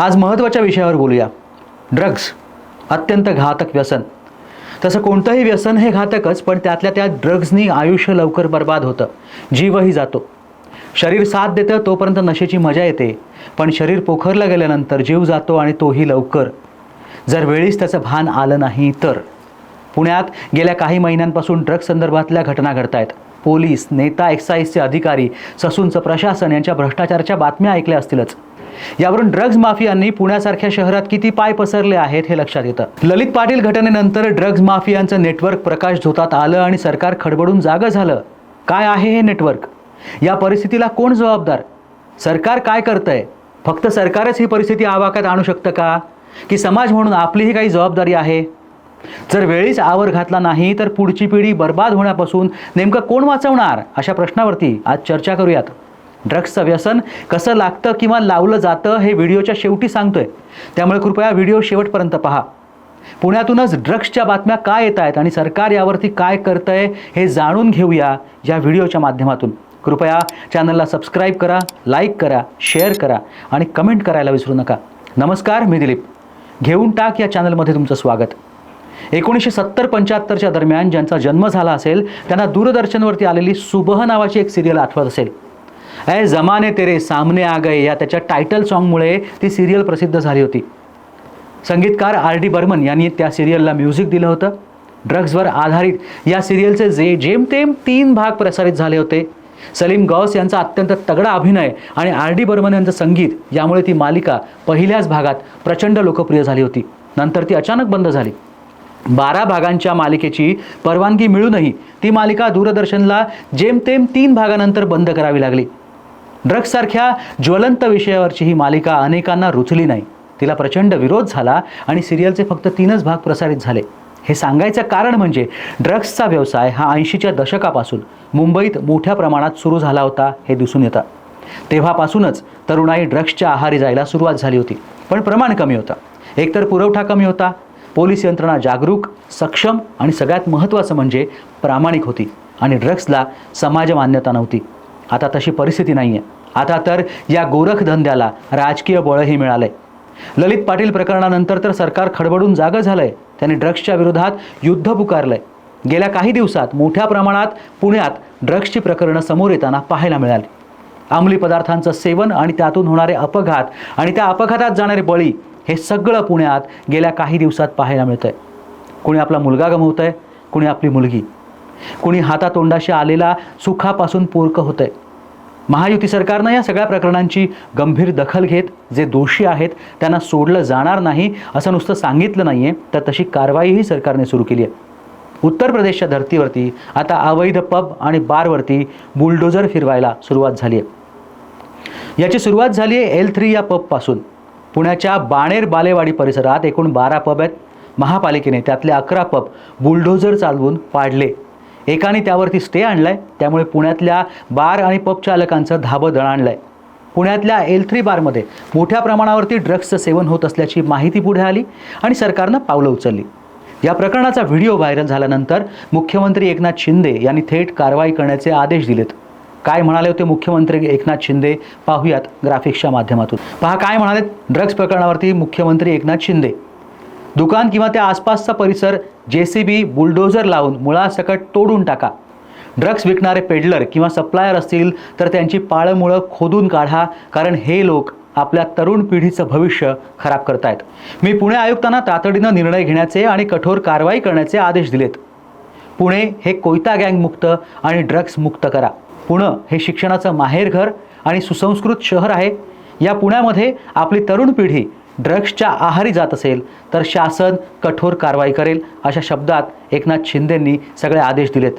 आज महत्त्वाच्या विषयावर बोलूया. ड्रग्ज अत्यंत घातक व्यसन. तसं कोणतंही व्यसन हे घातकच पण त्यातल्या त्या ड्रग्जनी आयुष्य लवकर बर्बाद होतं. जीवही जातो. शरीर साथ देतं तोपर्यंत नशेची मजा येते. पण शरीर पोखरलं गेल्यानंतर जीव जातो आणि तोही लवकर. जर वेळीच त्याचं भान आलं नाही तर. पुण्यात गेल्या काही महिन्यांपासून ड्रग्ज संदर्भातल्या घटना घडत आहेत पोलीस नेता एक्साईजचे अधिकारी ससूनचं प्रशासन यांच्या भ्रष्टाचाराच्या बातम्या ऐकल्या असतीलच. यावरून ड्रग्ज माफियांनी पुण्यासारख्या शहरात किती पाय पसरले आहेत हे लक्षात येतं. ललित पाटील घटनेनंतर ड्रग्ज माफियांचं नेटवर्क प्रकाश झोतात आलं आणि सरकार खडबडून जागं झालं. काय आहे हे नेटवर्क? या परिस्थितीला कोण जबाबदार? सरकार काय करतंय? फक्त सरकारच ही परिस्थिती आवाक्यात आणू शकतं का? की समाज म्हणून आपलीही काही जबाबदारी आहे? जर वेळीच आवर घातला नाही तर पुढची पिढी बर्बाद होण्यापासून नेमकं कोण वाचवणार? अशा प्रश्नावरती आज चर्चा करूयात. ड्रग्सचं व्यसन कसं लागतं किंवा लावलं जातं हे व्हिडिओच्या शेवटी सांगतोय. त्यामुळे कृपया व्हिडिओ शेवटपर्यंत पहा. पुण्यातूनच ड्रग्सच्या बातम्या काय येत आहेत आणि सरकार यावरती काय करतंय हे जाणून घेऊया या व्हिडिओच्या माध्यमातून. कृपया चॅनलला सबस्क्राईब करा लाईक करा शेअर करा आणि कमेंट करायला विसरू नका. नमस्कार मी दिलीप. घेऊन टाक या चॅनलमध्ये तुमचं स्वागत. एकोणीसशे सत्तर पंच्याहत्तरच्या दरम्यान ज्यांचा जन्म झाला असेल त्यांना दूरदर्शनवरती आलेली सुबह नावाची एक सिरियल आठवत असेल. ऐ जमाने तेरे सामने आ गए या त्याच्या टायटल सॉन्गमुळे ती सिरियल प्रसिद्ध झाली होती. संगीतकार आर डी बर्मन यांनी त्या सिरियलला म्युझिक दिलं होतं. ड्रग्जवर आधारित या सिरियलचे जे जेमतेम तीन भाग प्रसारित झाले होते. सलीम गौस यांचा अत्यंत तगडा अभिनय आणि आर डी बर्मन यांचं संगीत यामुळे ती मालिका पहिल्याच भागात प्रचंड लोकप्रिय झाली होती. नंतर ती अचानक बंद झाली. बारा भागांच्या मालिकेची परवानगी मिळूनही ती मालिका दूरदर्शनला जेमतेम तीन भागानंतर बंद करावी लागली. ड्रग्जसारख्या ज्वलंत विषयावरची ही मालिका अनेकांना रुचली नाही. तिला प्रचंड विरोध झाला आणि सिरियलचे फक्त तीनच भाग प्रसारित झाले. हे सांगायचं कारण म्हणजे ड्रग्सचा व्यवसाय हा ऐंशीच्या दशकापासून मुंबईत मोठ्या प्रमाणात सुरू झाला होता हे दिसून येतं. तेव्हापासूनच तरुणाई ड्रग्सच्या आहारी जायला सुरुवात झाली होती पण प्रमाण कमी होतं. एकतर पुरवठा कमी होता पोलीस यंत्रणा जागरूक सक्षम आणि सगळ्यात महत्त्वाचं म्हणजे प्रामाणिक होती आणि ड्रग्सला समाज मान्यता नव्हती. आता तशी परिस्थिती नाही आहे आता तर या गोरखधंद्याला राजकीय बळही मिळालंय. ललित पाटील प्रकरणानंतर तर सरकार खडबडून जागं झालंय. त्यांनी ड्रग्सच्या विरोधात युद्ध पुकारलंय. गेल्या काही दिवसात मोठ्या प्रमाणात पुण्यात ड्रग्सची प्रकरणं समोर येताना पाहायला मिळाली. अंमली पदार्थांचं सेवन आणि त्यातून होणारे अपघात आणि त्या अपघातात जाणारे बळी हे सगळं पुण्यात गेल्या काही दिवसात पाहायला मिळतंय. कुणी आपला मुलगा गमवतंय कुणी आपली मुलगी. कुणी हातातोंडाशी आलेला सुखापासून पोरकं होतंय. महायुती सरकारनं या सगळ्या प्रकरणांची गंभीर दखल घेत जे दोषी आहेत त्यांना सोडलं जाणार नाही असं नुसतं सांगितलं नाही आहे तर तशी कारवाईही सरकारने सुरू केली आहे. उत्तर प्रदेशच्या धर्तीवरती आता अवैध पब आणि बारवरती बुलडोजर फिरवायला सुरुवात झाली आहे. याची सुरुवात झाली आहे एल थ्री या पबपासून. पुण्याच्या बाणेर बालेवाडी परिसरात एकूण बारा पब आहेत. महापालिकेने त्यातले अकरा पब बुलडोजर चालवून पाडले. एकाने त्यावरती स्टे आणलाय त्यामुळे पुण्यातल्या बार आणि पब चालकांचं धाबं दणाणलंय पुण्यातल्या एल थ्री बारमध्ये मोठ्या प्रमाणावरती ड्रग्सचं सेवन होत असल्याची माहिती पुढे आली आणि सरकारनं पावलं उचलली. या प्रकरणाचा व्हिडिओ व्हायरल झाल्यानंतर मुख्यमंत्री एकनाथ शिंदे यांनी थेट कारवाई करण्याचे आदेश दिलेत. काय म्हणाले होते मुख्यमंत्री एकनाथ शिंदे? पाहूयात ग्राफिक्सच्या माध्यमातून. पहा काय म्हणाले ड्रग्ज प्रकरणावरती मुख्यमंत्री एकनाथ शिंदे? दुकान किंवा त्या आसपासचा परिसर जे सी बी बुलडोझर लावून मुळासकट तोडून टाका. ड्रग्स विकणारे पेडलर किंवा सप्लायर असतील तर त्यांची पाळंमुळं खोदून काढा कारण हे लोक आपल्या तरुण पिढीचं भविष्य खराब करतायत. मी पुणे आयुक्तांना तातडीनं निर्णय घेण्याचे आणि कठोर कारवाई करण्याचे आदेश दिलेत. पुणे हे कोयता गँग मुक्त आणि ड्रग्स मुक्त करा. पुणं हे शिक्षणाचं माहेरघर आणि सुसंस्कृत शहर आहे. या पुण्यामध्ये आपली तरुण पिढी ड्रग्सच्या आहारी जात असेल तर शासन कठोर कारवाई करेल अशा शब्दात एकनाथ शिंदेंनी सगळे आदेश दिलेत.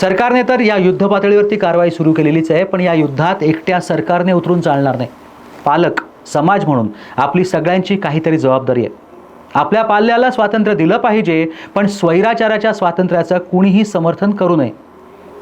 सरकारने तर या युद्ध पातळीवरती कारवाई सुरू केलेलीच आहे पण या युद्धात एकट्या सरकारने उतरून चालणार नाही. पालक समाज म्हणून आपली सगळ्यांची काहीतरी जबाबदारी आहे. आपल्या पाल्याला स्वातंत्र्य दिलं पाहिजे पण स्वैराचाराच्या स्वातंत्र्याचं कुणीही समर्थन करू नये.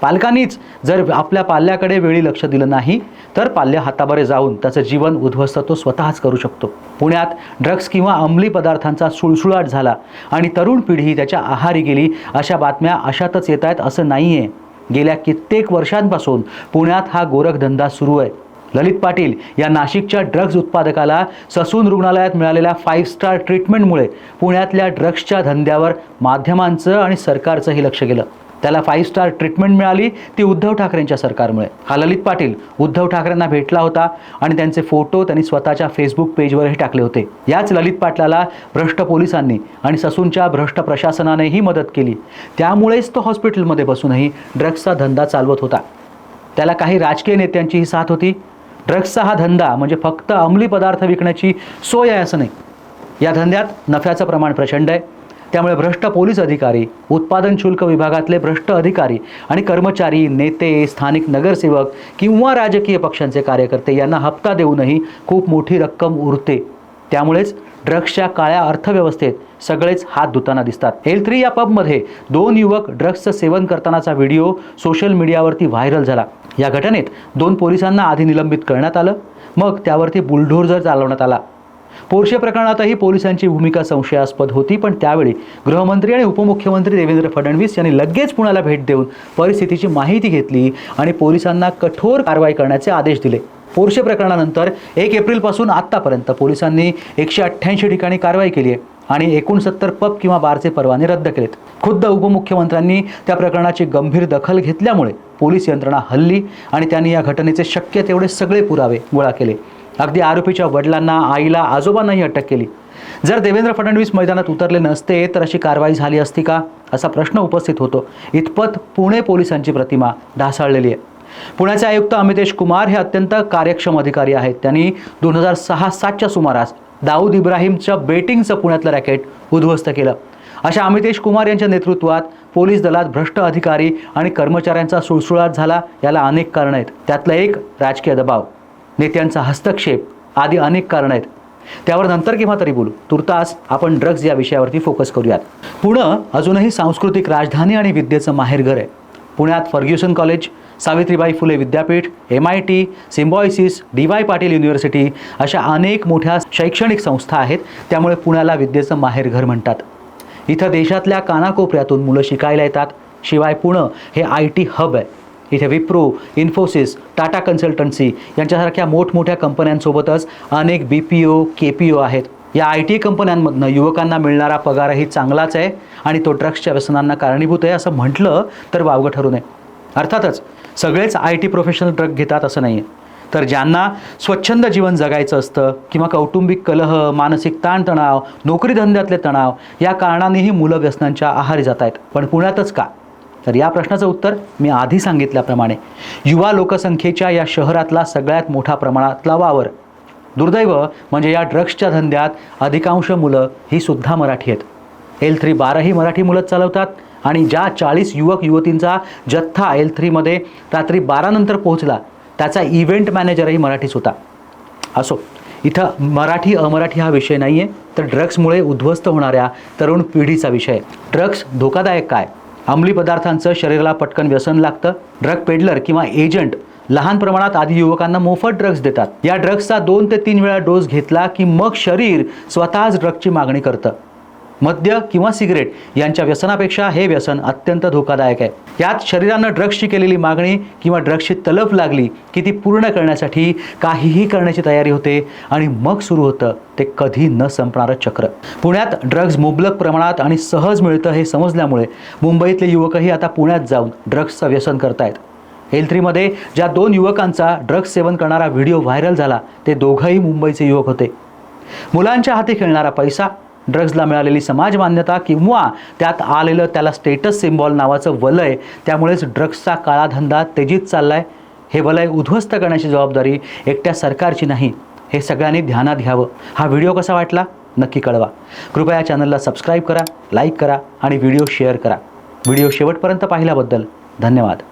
पालकांनीच जर आपल्या पाल्याकडे वेळी लक्ष दिलं नाही तर पाल्य हाताबरे जाऊन त्याचं जीवन उद्ध्वस्त तो स्वतःच करू शकतो. पुण्यात ड्रग्स किंवा अंमली पदार्थांचा सुळसुळाट झाला आणि तरुण पिढी त्याच्या आहारी गेली अशा बातम्या अशातच येत आहेत असं नाही आहे गेल्या कित्येक वर्षांपासून पुण्यात हा गोरखधंदा सुरू आहे. ललित पाटील या नाशिकच्या ड्रग्ज उत्पादकाला ससून रुग्णालयात मिळालेल्या फाईव्ह स्टार ट्रीटमेंटमुळे पुण्यातल्या ड्रग्सच्या धंद्यावर माध्यमांचं आणि सरकारचंही लक्ष गेलं. त्याला फाईव्ह स्टार ट्रीटमेंट मिळाली ती उद्धव ठाकरेंच्या सरकारमुळे. हा ललित पाटील उद्धव ठाकरेंना भेटला होता आणि त्यांचे फोटो त्यांनी स्वतःच्या फेसबुक पेजवरही टाकले होते. याच ललित पाटलाला भ्रष्ट पोलिसांनी आणि ससूनच्या भ्रष्ट प्रशासनानेही मदत केली. त्यामुळेच तो हॉस्पिटलमध्ये बसूनही ड्रग्सचा धंदा चालवत होता. त्याला काही राजकीय नेत्यांचीही साथ होती. ड्रग्सचा हा धंदा म्हणजे फक्त अंमली पदार्थ विकण्याची सोय आहे असं नाही. या धंद्यात नफ्याचं प्रमाण प्रचंड आहे. त्यामुळे भ्रष्ट पोलीस अधिकारी उत्पादन शुल्क विभागातले भ्रष्ट अधिकारी आणि कर्मचारी नेते स्थानिक नगरसेवक किंवा राजकीय पक्षांचे कार्यकर्ते यांना हप्ता देऊनही खूप मोठी रक्कम उरते. त्यामुळेच ड्रग्सच्या काळ्या अर्थव्यवस्थेत सगळेच हात धुताना दिसतात. एल थ्री या पबमध्ये दोन युवक ड्रग्सचं सेवन करतानाचा व्हिडिओ सोशल मीडियावरती व्हायरल झाला. या घटनेत दोन पोलिसांना आधी निलंबित करण्यात आलं मग त्यावरती बुलढोर जर चालवण्यात आला. पोर्शे प्रकरणातही पोलिसांची भूमिका संशयास्पद होती पण त्यावेळी गृहमंत्री आणि उपमुख्यमंत्री देवेंद्र फडणवीस यांनी लगेच पुण्याला भेट देऊन परिस्थितीची माहिती घेतली आणि पोलिसांना कठोर कारवाई करण्याचे आदेश दिले. पोर्शे प्रकरणानंतर एक एप्रिलपासून आत्तापर्यंत पोलिसांनी एकशे अठ्ठ्याऐंशी ठिकाणी कारवाई केली आहे आणि एकोणसत्तर पब किंवा बारचे परवाने रद्द केलेत. खुद्द उपमुख्यमंत्र्यांनी त्या प्रकरणाची गंभीर दखल घेतल्यामुळे पोलीस यंत्रणा हल्ली आणि त्यांनी या घटनेचे शक्य तेवढे सगळे पुरावे गोळा केले. अगदी आरोपीच्या वडिलांना आईला आजोबांनाही अटक केली. जर देवेंद्र फडणवीस मैदानात उतरले नसते तर अशी कारवाई झाली असती का? असा प्रश्न उपस्थित होतो. इतपत पुणे पोलिसांची प्रतिमा ढासाळलेली आहे. पुण्याचे आयुक्त अमितेश कुमार हे अत्यंत कार्यक्षम अधिकारी आहेत. त्यांनी दोन हजार सहा सातच्या सुमारास दाऊद इब्राहिमच्या बेटिंगचं पुण्यातलं रॅकेट उद्ध्वस्त केलं. अशा अमितेश कुमार यांच्या नेतृत्वात पोलीस दलात भ्रष्ट अधिकारी आणि कर्मचाऱ्यांचा सुळसुळाट झाला याला अनेक कारणं आहेत. त्यातलं एक राजकीय दबाव. नेत्यांचा हस्तक्षेप आदी अनेक कारणं आहेत. त्यावर नंतर केव्हा तरी बोलू. तुर्तास आपण ड्रग्ज या विषयावरती फोकस करूयात. पुणं अजूनही सांस्कृतिक राजधानी आणि विद्येचं माहेरघर आहे. पुण्यात फर्ग्युसन कॉलेज सावित्रीबाई फुले विद्यापीठ M I T Symbiosis D Y Patil university अशा अनेक मोठ्या शैक्षणिक संस्था आहेत. त्यामुळे पुण्याला विद्येचं माहेरघर म्हणतात. इथं देशातल्या कानाकोपऱ्यातून मुलं शिकायला येतात. शिवाय पुणं हे आय टी हब आहे. इथे विप्रो इन्फोसिस टाटा कन्सल्टन्सी यांच्यासारख्या मोठमोठ्या कंपन्यांसोबतच अनेक बी पी ओ के पी ओ आहेत. या आय टी कंपन्यांमधनं युवकांना मिळणारा पगारही चांगलाच आहे आणि तो ड्रग्सच्या व्यसनांना कारणीभूत आहे असं म्हटलं तर वावगं ठरू नये. अर्थातच सगळेच आय टी प्रोफेशनल ड्रग घेतात असं नाही आहे तर ज्यांना स्वच्छंद जीवन जगायचं असतं किंवा कौटुंबिक कलह मानसिक ताणतणाव नोकरीधंद्यातले तणाव या कारणानेही मुलं व्यसनांच्या आहारी जात आहेत पण पुण्यातच का? तर या प्रश्नाचं उत्तर मी आधी सांगितल्याप्रमाणे युवा लोकसंख्येच्या या शहरातला सगळ्यात मोठा प्रमाणातला वावर. दुर्दैव म्हणजे या ड्रग्सच्या धंद्यात अधिकांश मुलं ही सुद्धा मराठी आहेत. एल थ्री बाराही मराठी मुलंच चालवतात आणि ज्या चाळीस युवक युवतींचा जथ्था एल थ्रीमध्ये रात्री बारानंतर पोहोचला त्याचा इव्हेंट मॅनेजरही मराठीच होता. असो इथं मराठी अमराठी हा विषय नाही आहे तर ड्रग्समुळे उद्ध्वस्त होणाऱ्या तरुण पिढीचा विषय ड्रग्स धोकादायक काय? अंमली पदार्थांचं शरीराला पटकन व्यसन लागतं. ड्रग पेडलर किंवा एजंट लहान प्रमाणात आधी युवकांना मोफत ड्रग्ज देतात. या ड्रग्सचा दोन ते तीन वेळा डोस घेतला की मग शरीर स्वतःच ड्रगची मागणी करतं. मद्य किंवा सिगरेट यांच्या व्यसनापेक्षा हे व्यसन अत्यंत धोकादायक आहे. यात शरीरानं ड्रग्सची केलेली मागणी किंवा ड्रग्सची तलफ लागली की ती पूर्ण करण्यासाठी काहीही करण्याची तयारी होते आणि मग सुरू होतं ते कधी न संपणारं चक्र. पुण्यात ड्रग्ज मुबलक प्रमाणात आणि सहज मिळतं हे समजल्यामुळे मुंबईतले युवकही आता पुण्यात जाऊन ड्रग्सचं व्यसन करतायत. एल थ्रीमध्ये ज्या दोन युवकांचा ड्रग्स सेवन करणारा व्हिडिओ व्हायरल झाला ते दोघंही मुंबईचे युवक होते. मुलांच्या हाती खेळणारा पैसा ड्रग्जला मिळालेली समाज मान्यता किंवा त्यात आलेलं त्याला स्टेटस सिम्बॉल नावाचं वलय त्यामुळेच ड्रग्सचा काळाधंदा तेजीत तेजीत चाललाय. हे वलय उद्ध्वस्त करण्याची जबाबदारी एकट्या सरकारची नाही हे सगळ्यांनी ध्यानात घ्यावं. हा व्हिडिओ कसा वाटला? नक्की कळवा. कृपया चॅनलला सबस्क्राईब करा लाईक करा आणि व्हिडिओ शेअर करा. व्हिडिओ शेवटपर्यंत पाहिल्याबद्दल धन्यवाद.